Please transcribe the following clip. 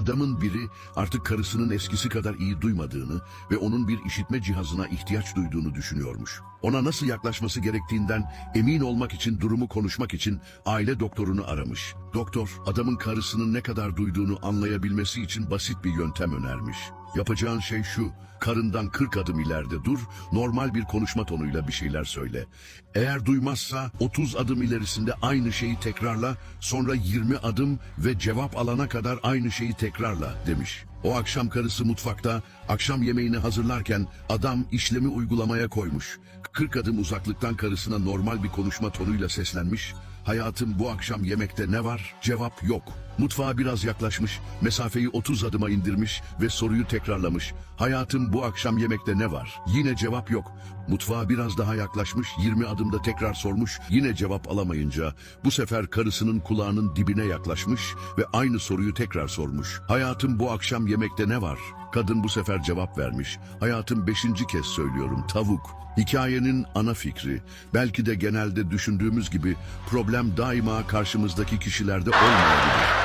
Adamın biri artık karısının eskisi kadar iyi duymadığını ve onun bir işitme cihazına ihtiyaç duyduğunu düşünüyormuş. Ona nasıl yaklaşması gerektiğinden emin olmak için durumu konuşmak için aile doktorunu aramış. Doktor adamın karısının ne kadar duyduğunu anlayabilmesi için basit bir yöntem önermiş. Yapacağın şey şu, karından 40 adım ileride dur, normal bir konuşma tonuyla bir şeyler söyle. Eğer duymazsa 30 adım ilerisinde aynı şeyi tekrarla, sonra 20 adım ve cevap alana kadar aynı şeyi tekrarla demiş. O akşam karısı mutfakta akşam yemeğini hazırlarken adam işlemi uygulamaya koymuş. 40 adım uzaklıktan karısına normal bir konuşma tonuyla seslenmiş. Hayatım bu akşam yemekte ne var? Cevap yok. Mutfağa biraz yaklaşmış, mesafeyi 30 adıma indirmiş ve soruyu tekrarlamış. Hayatım bu akşam yemekte ne var? Yine cevap yok. Mutfağa biraz daha yaklaşmış, 20 adımda tekrar sormuş, yine cevap alamayınca bu sefer karısının kulağının dibine yaklaşmış ve aynı soruyu tekrar sormuş. Hayatım bu akşam yemekte ne var? Kadın bu sefer cevap vermiş. Hayatım beşinci kez söylüyorum tavuk. Hikayenin ana fikri, belki de genelde düşündüğümüz gibi problem daima karşımızdaki kişilerde olmayabilir.